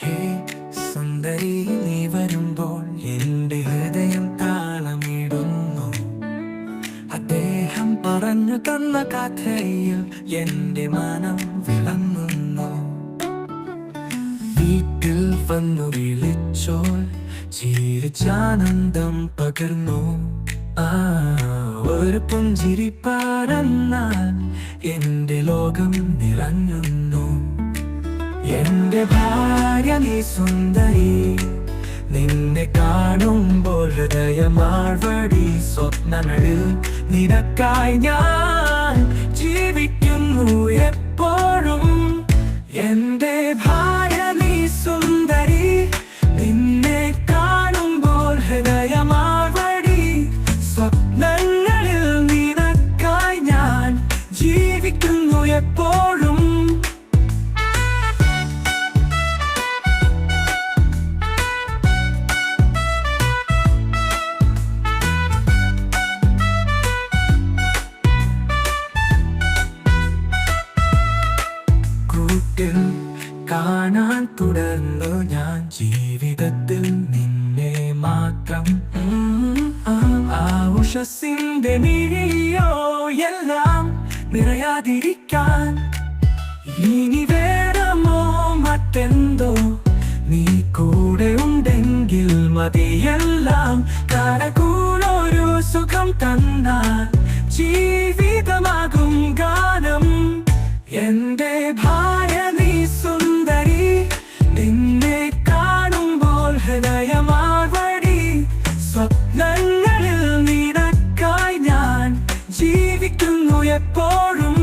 ഹേ സുന്ദരി നീ വരുമ്പോൾ എന്റെ പകർന്നു. ആ എന്റെ ലോകം നിറഞ്ഞുന്നു. എന്റെ ഭാര്യ നീ സുന്ദരി. നിന്നെ കാണുമ്പോൾ ഹൃദയമാർവടി സ്വപ്നങ്ങളിൽ നിനക്കായി ഞാൻ ജീവിക്കുന്നു. എപ്പോഴും ഇരുട്ടിൽ കാണാൻ തുടർന്നു ഞാൻ ജീവിതത്തിൽ നിന്നെ മാത്രം. ആവശ്യസിന്റെ നിഴിയോ എല്ലാം നിറയാതിരിക്കാൻ ഇനി വേണമോ മറ്റെന്തോ? നീ കൂടെ ഉണ്ടെങ്കിൽ മതിയെല്ലാം. കരകൂടൊരു സുഖം തന്നാൽ എപ്പോഴും